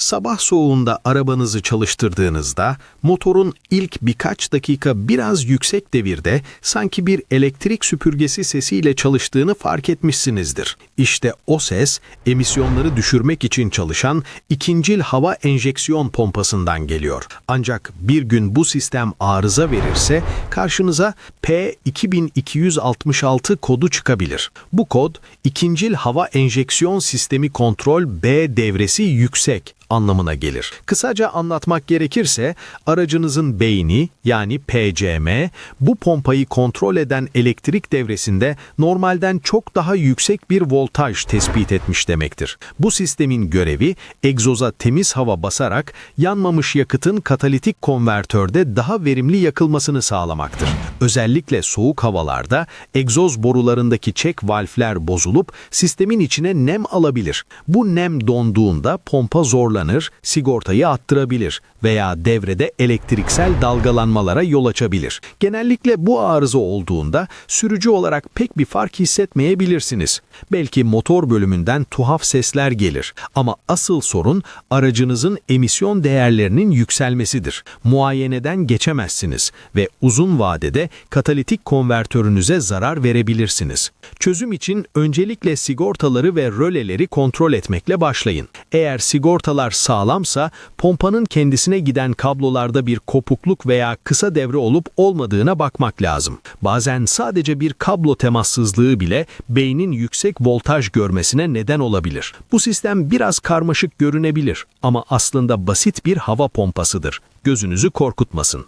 Sabah soğuğunda arabanızı çalıştırdığınızda motorun ilk birkaç dakika biraz yüksek devirde sanki bir elektrik süpürgesi sesiyle çalıştığını fark etmişsinizdir. İşte o ses emisyonları düşürmek için çalışan ikincil hava enjeksiyon pompasından geliyor. Ancak bir gün bu sistem arıza verirse karşınıza P2266 kodu çıkabilir. Bu kod ikincil hava enjeksiyon sistemi kontrol B devresi yüksek anlamına gelir. Kısaca anlatmak gerekirse aracınızın beyni yani PCM bu pompayı kontrol eden elektrik devresinde normalden çok daha yüksek bir voltaj tespit etmiş demektir. Bu sistemin görevi egzoza temiz hava basarak yanmamış yakıtın katalitik konvertörde daha verimli yakılmasını sağlamaktır. Özellikle soğuk havalarda egzoz borularındaki çek valfler bozulup sistemin içine nem alabilir. Bu nem donduğunda pompa zorlanır, sigortayı attırabilir veya devrede elektriksel dalgalanmalara yol açabilir. Genellikle bu arıza olduğunda sürücü olarak pek bir fark hissetmeyebilirsiniz. Belki motor bölümünden tuhaf sesler gelir ama asıl sorun aracınızın emisyon değerlerinin yükselmesidir. Muayeneden geçemezsiniz ve uzun vadede katalitik konvertörünüze zarar verebilirsiniz. Çözüm için öncelikle sigortaları ve röleleri kontrol etmekle başlayın. Eğer sigortalar sağlamsa pompanın kendisine giden kablolarda bir kopukluk veya kısa devre olup olmadığına bakmak lazım. Bazen sadece bir kablo temassızlığı bile beynin yüksek voltaj görmesine neden olabilir. Bu sistem biraz karmaşık görünebilir ama aslında basit bir hava pompasıdır. Gözünüzü korkutmasın.